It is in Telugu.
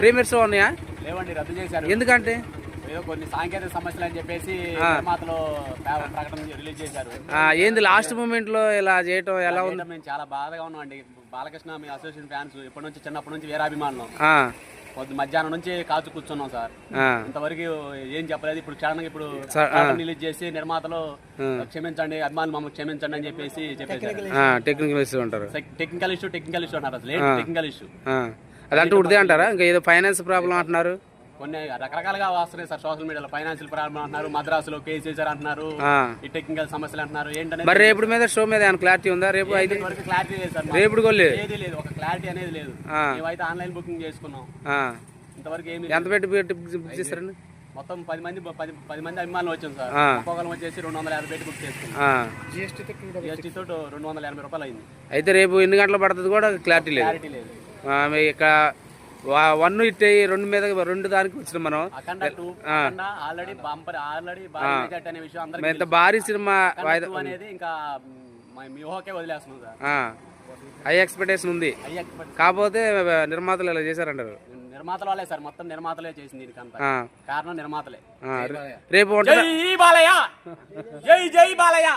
ప్రీమియర్ షో ఉన్నాయా? లేవండి రద్దు చేశారు. ఎందుకంటే? కొన్ని సాంకేతిక సమస్యలు అని చెప్పేసి ప్రకటన రిలీజ్ చేశారు. ఏంది లాస్ట్ మూమెంట్లో ఇలా చేయటం ఎలా ఉంది? మేము చాలా బాధగా ఉన్నాం అండి బాలకృష్ణ మీ అసోసియేషన్ ఫ్యాన్స్ ఇప్పటి నుంచి చిన్నప్పటి నుంచి వీరాభిమానులు ఆ, పొద్దు మధ్యాహ్నం నుంచి కాచు కూర్చున్నాం సార్. ఇంతవరకు ఏం చెప్పలేదు. ఇప్పుడు క్షణంగా ఇప్పుడు రిలీజ్ చేసి నిర్మాతలో క్షమించండి అభిమానులు మమ్మల్ని క్షమించండి అని చెప్పేసి చెప్పేశారు. ఆ, technical issue technical issue technical issue అంటారు అసలు. Technical issue? అదంటే ఉడిదే అంటారా? ఇంకా ఏదో ఫైనాన్స్ ప్రాబ్లం అంటున్నారు. కొన్ని రకరకాలుగా వస్తున్నాయి సార్ సోషల్ మీడియాలో. ఫైనాన్షియల్ ప్రాబ్లం అంటున్నారు మద్రాసులో కేసు చేశారు అంటున్నారు. ఈ టెక్నికల్ సమస్యలు అంటున్నారు ఏంటనేది మరి రేపు మీద షో మీద ఏమైనా క్లారిటీ ఉందా? రేపు ఐదు వరకు క్లారిటీ లేదు సార్. రేపు కూడా లేదు ఏది లేదు ఒక క్లారిటీ అనేది లేదు. మేమైతే ఆన్లైన్ బుకింగ్ చేసుకున్నాం. ఆ, ఇంతవరకు ఏమి ఎంత పెట్టి పెట్టి బుక్ చేస్తారండి? మొత్తం పది మంది పది పది మంది అభిమానులు వచ్చాం సార్. ఒక్కొక్కరు వచ్చేసి రెండు వందల యాభై పెట్టి బుక్ చేసుకున్నాం. ఆ, జిఎస్టీ తోటి రెండు వందల ఎనభై రూపాయలు అయింది. అయితే రేపు ఎన్ని గంటలు పడుతుంది కూడా క్లారిటీ లేదు. క్లారిటీ లేదు. ఇక వా- వన్ ఇట్ రెండు మీద రెండు దానికి వచ్చినాం మనం. భారీ ఇంత భారీ సినిమా హై ఎక్స్పెక్టేషన్ ఉంది. కాకపోతే నిర్మాతలు ఇలా చేశారంటారు. నిర్మాతల వాళ్ళే సార్ మొత్తం నిర్మాతలే చేసింది దీనికంతా. కారణం నిర్మాతలే. రేపు జై బాలయ్య! జై జై బాలయ్య!